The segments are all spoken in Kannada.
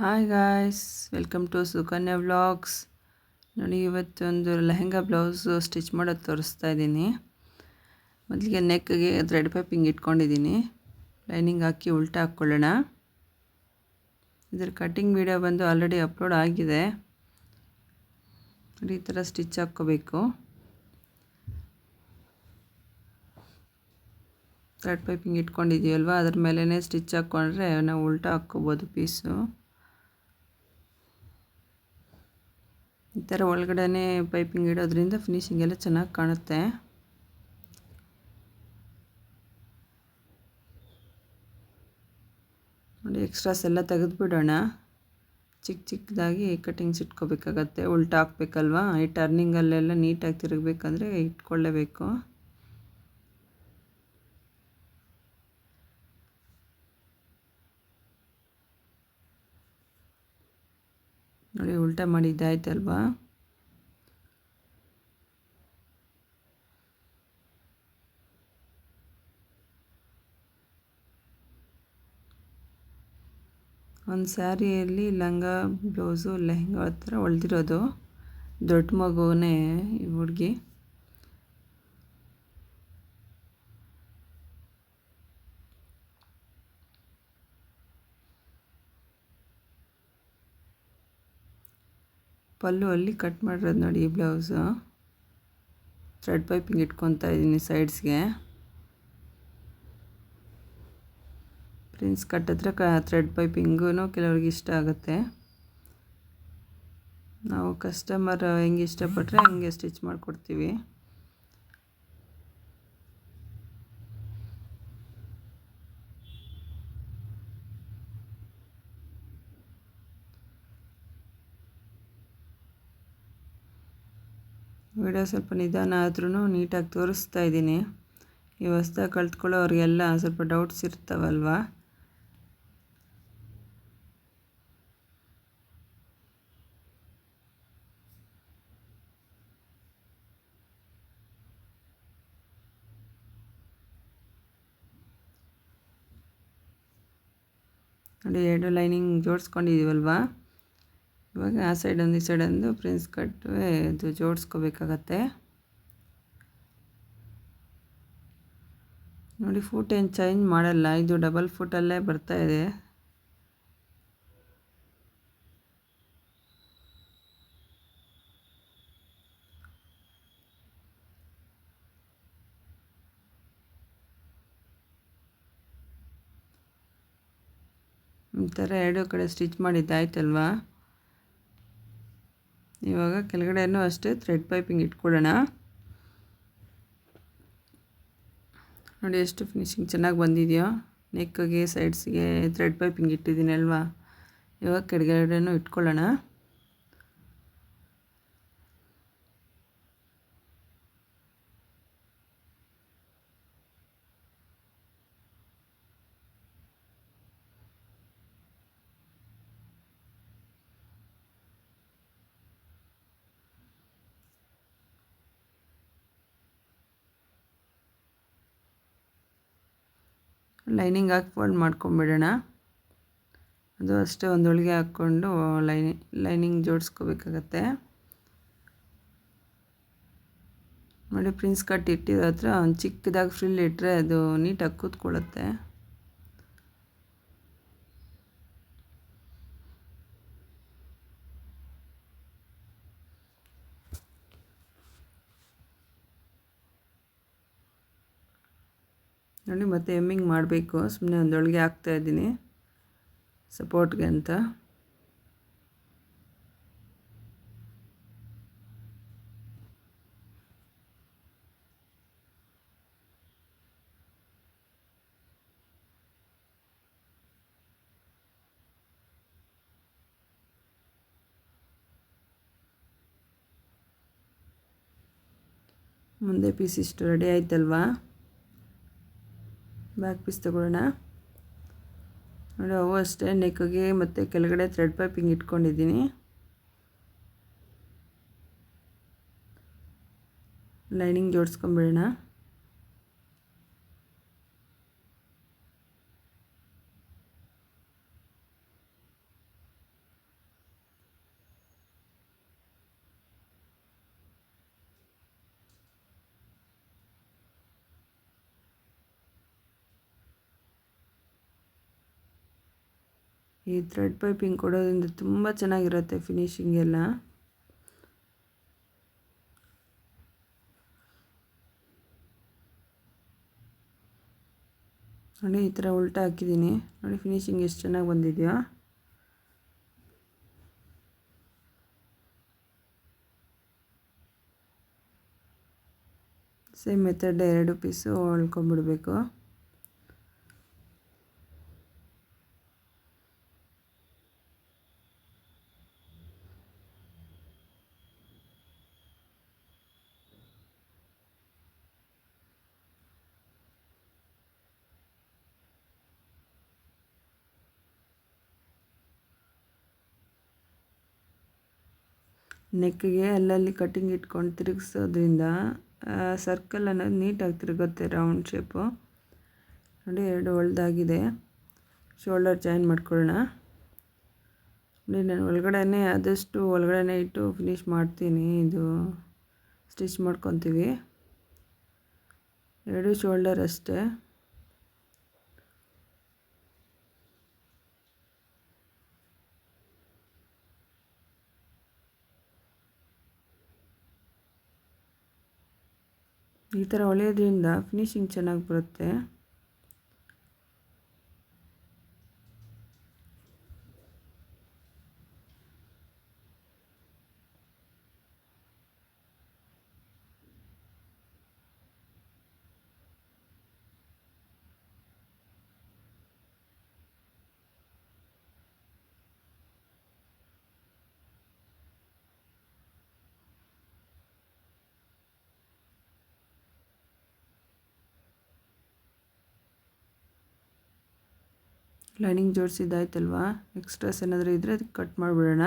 Hi guys welcome to Sukanya vlogs ನೋಡಿ ಇವತ್ತೊಂದು ಲೆಹೆಂಗಾ ಬ್ಲೌಸು ಸ್ಟಿಚ್ ಮಾಡೋದು ತೋರಿಸ್ತಾ ಇದ್ದೀನಿ. ಮೊದಲಿಗೆ ನೆಕ್ಗೆ ಥ್ರೆಡ್ ಪೈಪಿಂಗ್ ಇಟ್ಕೊಂಡಿದ್ದೀನಿ. ಲೈನಿಂಗ್ ಹಾಕಿ ಉಲ್ಟಾ ಹಾಕ್ಕೊಳ್ಳೋಣ. ಇದರ ಕಟ್ಟಿಂಗ್ ವಿಡಿಯೋ ಬಂದು ಆಲ್ರೆಡಿ ಅಪ್ಲೋಡ್ ಆಗಿದೆ. ನೋಡಿ, ಈ ಥರ ಸ್ಟಿಚ್ ಹಾಕ್ಕೋಬೇಕು. ಥ್ರೆಡ್ ಪೈಪಿಂಗ್ ಇಟ್ಕೊಂಡಿದ್ದೀವಲ್ವ? ಅದ್ರ ಮೇಲೇ ಸ್ಟಿಚ್ ಹಾಕ್ಕೊಂಡ್ರೆ ನಾವು ಉಲ್ಟಾ ಹಾಕ್ಕೋಬೋದು ಪೀಸು ಈ ಥರ ಒಳಗಡೆ ಪೈಪಿಂಗ್ ಇಡೋದ್ರಿಂದ ಫಿನಿಶಿಂಗ್ ಎಲ್ಲ ಚೆನ್ನಾಗಿ ಕಾಣುತ್ತೆ. ನೋಡಿ ಎಕ್ಸ್ಟ್ರಾಸ್ ಎಲ್ಲ ತೆಗೆದುಬಿಡೋಣ. ಚಿಕ್ಕ ಚಿಕ್ಕದಾಗಿ ಕಟಿಂಗ್ಸ್ ಇಟ್ಕೋಬೇಕಾಗತ್ತೆ ಉಲ್ಟಾ ಹಾಕ್ಬೇಕಲ್ವಾ? ಈ ಟರ್ನಿಂಗಲ್ಲೆಲ್ಲ ನೀಟಾಗಿ ತಿರುಗಬೇಕಂದ್ರೆ ಇಟ್ಕೊಳ್ಳೇಬೇಕು. ಉಲ್ಟಾ ಮಾಡಿದ್ದಾಯ್ತಲ್ವಾ ಒಂದು ಸ್ಯಾರಿಯಲ್ಲಿ ಲಂಗ ಬ್ಲೌಸು ಲೆಹಂಗ ಹತ್ರ ಹೊಳ್ದಿರೋದು. ದೊಡ್ಡ ಮಗುವೇ ಈ ಹುಡುಗಿ. ಪಲ್ಲು ಅಲ್ಲಿ ಕಟ್ ಮಾಡಿರೋದು ನೋಡಿ ಈ ಬ್ಲೌಸು ಥ್ರೆಡ್ ಪೈಪಿಂಗ್ ಇಟ್ಕೊತಾ ಇದ್ದೀನಿ ಸೈಡ್ಸ್ಗೆ ಪ್ರಿನ್ಸ್ ಕಟ್ ಹತ್ರ ಕ ಥ್ರೆಡ್ ಪೈಪಿಂಗೂ ಕೆಲವ್ರಿಗೆ ಇಷ್ಟ ಆಗುತ್ತೆ. ನಾವು ಕಸ್ಟಮರ್ ಹೆಂಗೆ ಇಷ್ಟಪಟ್ಟರೆ ಹಂಗೆ ಸ್ಟಿಚ್ ಮಾಡಿಕೊಡ್ತೀವಿ. ಸ್ವಲ್ಪ ನಿಧಾನ ಆದ್ರೂ ನೀಟಾಗಿ ತೋರಿಸ್ತಾ ಇದ್ದೀನಿ. ಈ ಹೊಸ್ದಾಗಿ ಕಲ್ತ್ಕೊಳ್ಳೋರಿಗೆಲ್ಲ ಸ್ವಲ್ಪ ಡೌಟ್ಸ್ ಇರ್ತಾವಲ್ವ? ನೋಡಿ, ಎರಡು ಲೈನಿಂಗ್ ಜೋಡಿಸ್ಕೊಂಡಿದ್ದೀವಲ್ವಾ? ಇವಾಗ ಆ ಸೈಡ್ ಒಂದು, ಈ ಸೈಡ್ ಒಂದು ಪ್ರಿನ್ಸ್ ಕಟ್ ಇದು ಜೋಡಿಸ್ಕೋಬೇಕಾಗತ್ತೆ. ನೋಡಿ ಫುಟ್ ಏನು ಚೇಂಜ್ ಮಾಡಲ್ಲ. ಇದು ಡಬಲ್ ಫುಟಲ್ಲೇ ಬರ್ತಾ ಇದೆ. ಈ ಥರ ಎರಡು ಕಡೆ ಸ್ಟಿಚ್ ಮಾಡಿದ್ದಾಯ್ತಲ್ವಾ ಇವಾಗ ಕೆಳಗಡೆನೂ ಅಷ್ಟೇ ಥ್ರೆಡ್ ಪೈಪಿಂಗ್ ಇಟ್ಕೊಳ್ಳೋಣ. ನೋಡಿ ಎಷ್ಟು ಫಿನಿಶಿಂಗ್ ಚೆನ್ನಾಗಿ ಬಂದಿದೆಯೋ. ನೆಕ್ಕಿಗೆ ಸೈಡ್ಸ್ಗೆ ಥ್ರೆಡ್ ಪೈಪಿಂಗ್ ಇಟ್ಟಿದ್ದೀನಿ ಅಲ್ವಾ ಇವಾಗ ಕೆಳಗಡೆನೂ ಇಟ್ಕೊಳ್ಳೋಣ. ಲೈನಿಂಗ್ ಹಾಕಿ ಫೋಲ್ಡ್ ಮಾಡ್ಕೊಂಬಿಡೋಣ. ಅದು ಅಷ್ಟೇ ಒಂದು ಹೋಳಿಗೆ ಹಾಕ್ಕೊಂಡು ಲೈನಿ, ಲೈನಿಂಗ್ ಜೋಡಿಸ್ಕೋಬೇಕಾಗತ್ತೆ. ನೋಡಿ, ಪ್ರಿನ್ಸ್ ಕಟ್ ಇಟ್ಟಿರೋ ಹತ್ರ ಒಂದು ಚಿಕ್ಕದಾಗಿ ಫ್ರಿಲ್ ಇಟ್ಟರೆ ಅದು ನೀಟಾಗಿ ಕೂತ್ಕೊಳ್ಳುತ್ತೆ. ನೋಡಿ ಮತ್ತೆ ಎಮ್ಮಿಂಗ್ ಮಾಡಬೇಕು. ಸುಮ್ಮನೆ ಒಂದೊಳಗೆ ಹಾಕ್ತಾಯಿದ್ದೀನಿ ಸಪೋರ್ಟ್ಗೆ ಅಂತ. ಮುಂದೆ ಪೀಸ್ ಇಷ್ಟು ರೆಡಿ ಆಯ್ತಲ್ವಾ? ಬ್ಯಾಕ್ ಪೀಸ್ ತಗೊಳ್ಳೋಣ. ನೋಡಿ ಅವು ಅಷ್ಟೇ ನೆಕ್ಗೆ ಮತ್ತು ಕೆಳಗಡೆ ಥ್ರೆಡ್ ಪೈಪಿಂಗ್ ಇಟ್ಕೊಂಡಿದ್ದೀನಿ. ಲೈನಿಂಗ್ ಜೋಡಿಸ್ಕೊಂಬಿಡೋಣ. ಈ ಥ್ರೆಡ್ ಪೈಪಿಂಗ್ ಕೊಡೋದ್ರಿಂದ ತುಂಬ ಚೆನ್ನಾಗಿರುತ್ತೆ ಫಿನಿಶಿಂಗ್ ಎಲ್ಲ. ನೋಡಿ ಈ ಥರ ಉಲ್ಟಾ ಹಾಕಿದ್ದೀನಿ. ನೋಡಿ ಫಿನಿಶಿಂಗ್ ಎಷ್ಟು ಚೆನ್ನಾಗಿ ಬಂದಿದೆಯೋ. ಸೇಮ್ ಮೆಥಡ್ ಎರಡು ಪೀಸು ಹೊಳ್ಕೊಂಬಿಡ್ಬೇಕು ನೆಕ್ಗೆ ಅಲ್ಲಲ್ಲಿ ಕಟ್ಟಿಂಗ್ ಇಟ್ಕೊಂಡು ತಿರುಗಿಸೋದ್ರಿಂದ ಸರ್ಕಲ್ ಅನ್ನೋದು ನೀಟಾಗಿ ತಿರುಗುತ್ತೆ ರೌಂಡ್ ಶೇಪು ನೋಡಿ ಎರಡು ಒಳ್ದಾಗಿದೆ. ಶೋಲ್ಡರ್ ಜಾಯಿನ್ ಮಾಡ್ಕೊಳ್ಳೋಣ. ನೋಡಿ, ನಾನು ಒಳಗಡೆ ಆದಷ್ಟು ಒಳಗಡೆ ಇಟ್ಟು ಫಿನಿಷ್ ಮಾಡ್ತೀನಿ. ಇದು ಸ್ಟಿಚ್ ಮಾಡ್ಕೊತೀವಿ. ಎರಡು ಶೋಲ್ಡರ್ ಅಷ್ಟೇ. ಈ ಥರ ಹೊಳೆಯೋದ್ರಿಂದ ಫಿನಿಶಿಂಗ್ ಚೆನ್ನಾಗಿ ಬರುತ್ತೆ. ಲೈನಿಂಗ್ ಜೋಡಿಸಿದ್ದಾಯ್ತಲ್ವಾ ಎಕ್ಸ್ಟ್ರಾಸ್ ಏನಾದರೂ ಇದ್ದರೆ ಅದಕ್ಕೆ ಕಟ್ ಮಾಡಿಬಿಡೋಣ.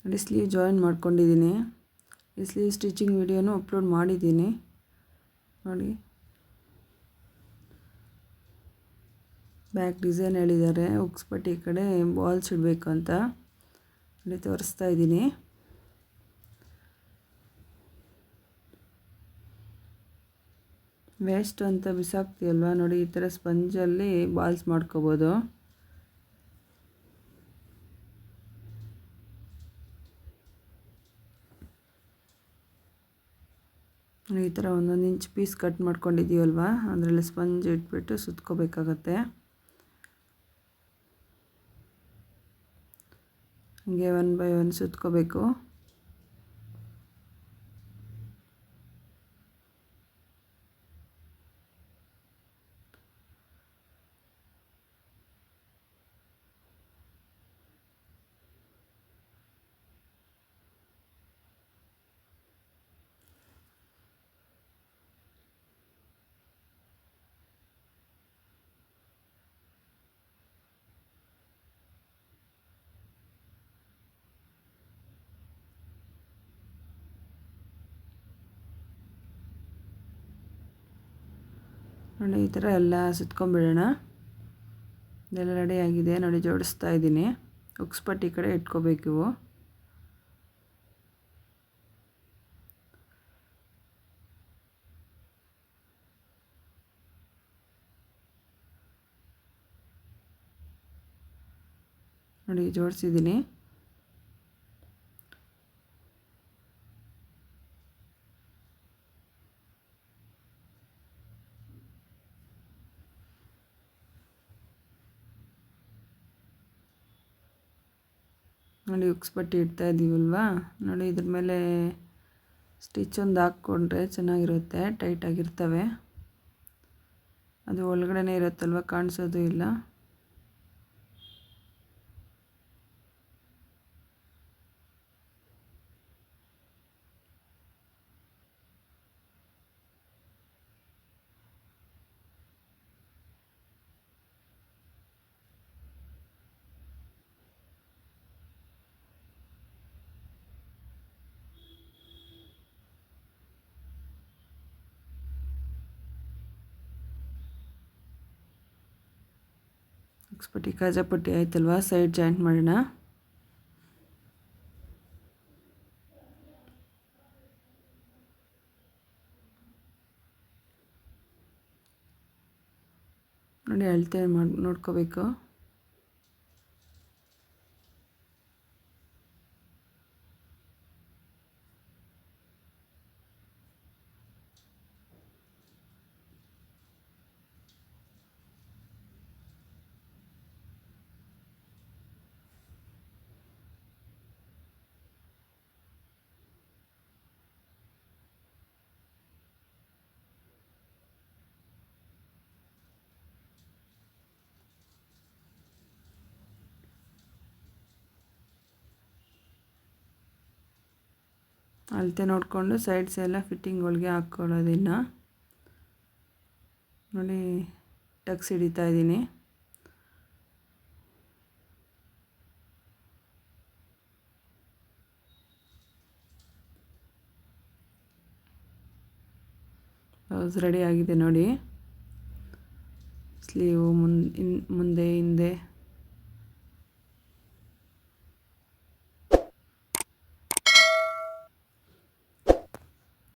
ನೋಡಿ ಸ್ಲೀವ್ ಜಾಯಿನ್ ಮಾಡ್ಕೊಂಡಿದ್ದೀನಿ. ಈ ಸ್ಲೀವ್ ಸ್ಟಿಚಿಂಗ್ ವಿಡಿಯೋನೂ ಅಪ್ಲೋಡ್ ಮಾಡಿದ್ದೀನಿ. ನೋಡಿ. ಬ್ಯಾಕ್ ಡಿಸೈನ್ ಹೇಳಿದ್ದಾರೆ. ಉಕ್ಸ್ಪಟ್ಟಿ ಕಡೆ ಬಾಲ್ಸ್ ಇಡಬೇಕು ಅಂತ. ಇಲ್ಲಿ ತೋರಿಸ್ತಾ ಇದ್ದೀನಿ. ವೇಸ್ಟ್ ಅಂತ ಬಿಸಾಕ್ತೀಯಲ್ವ? ನೋಡಿ, ಈ ಥರ ಸ್ಪಂಜಲ್ಲಿ ಬಾಲ್ಸ್ ಮಾಡ್ಕೋಬೋದು. ಈ ಥರ ಒಂದೊಂದು ಇಂಚ್ ಪೀಸ್ ಕಟ್ ಮಾಡ್ಕೊಂಡಿದ್ದೀವಲ್ವ? ಅದರಲ್ಲಿ ಸ್ಪಂಜ್ ಇಟ್ಬಿಟ್ಟು ಸುತ್ಕೋಬೇಕಾಗತ್ತೆ. ಹೀಗೆ ಒನ್ ಬೈ ಒನ್ ಸುತ್ಕೋಬೇಕು. ನೋಡಿ ಈ ಥರ ಎಲ್ಲ ಸುತ್ಕೊಂಡ್ಬಿಡೋಣ ಇದೆಲ್ಲ ರೆಡಿ ಆಗಿದೆ. ನೋಡಿ, ಜೋಡಿಸ್ತಾ ಇದ್ದೀನಿ. ಉಕ್ಸ್ಪಟ್ಟಿ ಕಡೆ ಇಟ್ಕೋಬೇಕು ಇವು. ನೋಡಿ, ಜೋಡಿಸಿದ್ದೀನಿ. ನೋಡಿ ಉಕ್ಸ್ ಪಟ್ಟಿ ಇಡ್ತಾ ಇದ್ದೀವಲ್ವಾ ನೋಡಿ ಇದ್ರ ಮೇಲೆ ಸ್ಟಿಚ್ ಒಂದು ಹಾಕ್ಕೊಂಡ್ರೆ ಚೆನ್ನಾಗಿರುತ್ತೆ ಟೈಟಾಗಿರ್ತವೆ ಅದು ಒಳಗಡೆನೇ ಇರುತ್ತಲ್ವ, ಕಾಣಿಸೋದು ಇಲ್ಲ. ಮಿಕ್ಸ್ಬಿಟ್ಟು ಕಾಜ ಪಟ್ಟಿ ಆಯ್ತಲ್ವ ಸೈಡ್ ಜಾಯಿಂಟ್ ಮಾಡೋಣ ನೋಡಿ ಅಳತೆ ಮಾಡಿ ನೋಡ್ಕೋಬೇಕು ಅಳತೆ ನೋಡಿಕೊಂಡು ಸೈಡ್ಸ್ ಎಲ್ಲ ಫಿಟ್ಟಿಂಗ್ ಒಳಗೆ ಹಾಕ್ಕೊಳ್ಳೋದಿಲ್ಲ ನೋಡಿ ಟಕ್ಸ್ ಹಿಡಿತಾ ಇದ್ದೀನಿ. ಬ್ಲೌಸ್ ರೆಡಿ ಆಗಿದೆ ನೋಡಿ. ಸ್ಲೀವು ಮುಂದೆ ಮುಂದೆ, ಹಿಂದೆ.